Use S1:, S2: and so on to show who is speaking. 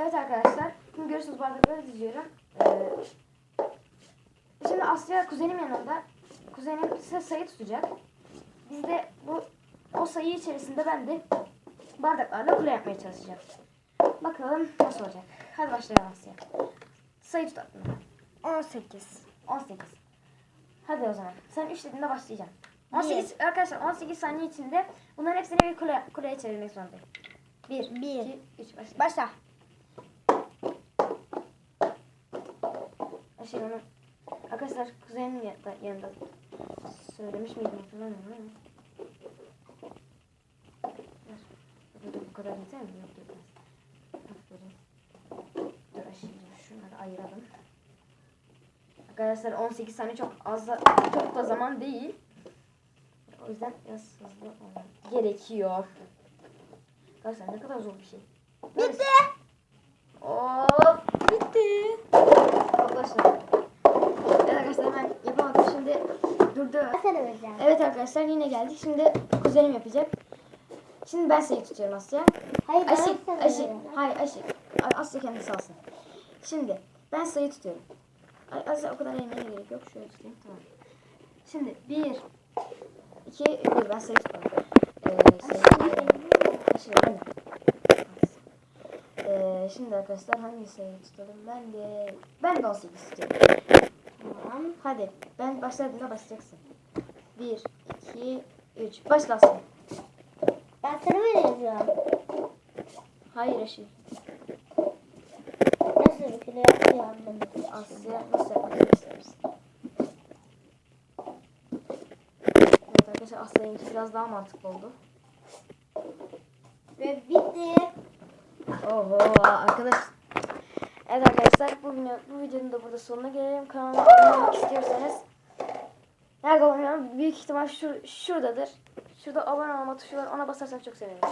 S1: Evet arkadaşlar. Şimdi görüyorsunuz bardakları diziyorum. Ee, şimdi Asya kuzenim yanında. Kuzenim ise sayı tutacak. Biz de bu o sayı içerisinde ben de bardaklarla kule yapmaya çalışacağım. Bakalım nasıl olacak. Hadi başlayalım Asya. Sayı tut aklına.
S2: 18.
S1: 18. Hadi o zaman. Sen 3 dediğinde başlayacağım. 18 arkadaşlar 18 saniye içinde bunların hepsini bir kule, kuleye çevirmek zorundayım. 1,
S2: Bir.
S1: 2, 3 başla.
S2: Başla.
S1: Şey onu arkadaşlar kuzenim ya- da- yanında söylemiş miydim hatırlamıyorum ama. Burada bu kadar yeter mi? Yok yetmez. Aferin. Dur şimdi şunları ayıralım. Arkadaşlar 18 saniye çok az da, çok da zaman değil. O yüzden biraz hızlı olmam gerekiyor. Arkadaşlar ne kadar zor bir şey.
S2: Bitti.
S1: Hop bitti. Arkadaşlar. Evet arkadaşlar ben yapamadım şimdi durdu.
S2: Vereceğim.
S1: Evet arkadaşlar yine geldik. Şimdi kuzenim yapacak. Şimdi ben sayı tutuyorum Asya.
S2: Hayır, ben sana
S1: Aşık.
S2: veriyorum.
S1: Hayır Aşık. Ay, Asya kendisi alsın. Şimdi ben sayı tutuyorum. Ay, Asya o kadar eğmeye gerek yok. Şöyle tutayım. Tamam. Şimdi bir, iki, bir. Ben sayı tutuyorum. Ee, sayı Aşık. Ben de. Ee, şimdi arkadaşlar hangi sayıyı tutalım? Ben de ben de 18 istiyorum. Tamam. Hadi. Ben başladığımda başlayacaksın. 1 2 3 Başlasın.
S2: Ben sana vereceğim.
S1: Hayır Aşil.
S2: Nasıl bir kilo yapacağım?
S1: Asya nasıl yapmak istersin? Evet arkadaşlar Asya'nınki biraz daha mantıklı oldu.
S2: Ve bitti.
S1: Oho arkadaş. Evet arkadaşlar bu, bu videonun da burada sonuna gelelim. Kanalıma abone olmak istiyorsanız nerede olmuyorum? Büyük ihtimal şur, şuradadır. Şurada abone olma tuşu var. Ona basarsan çok sevinirim.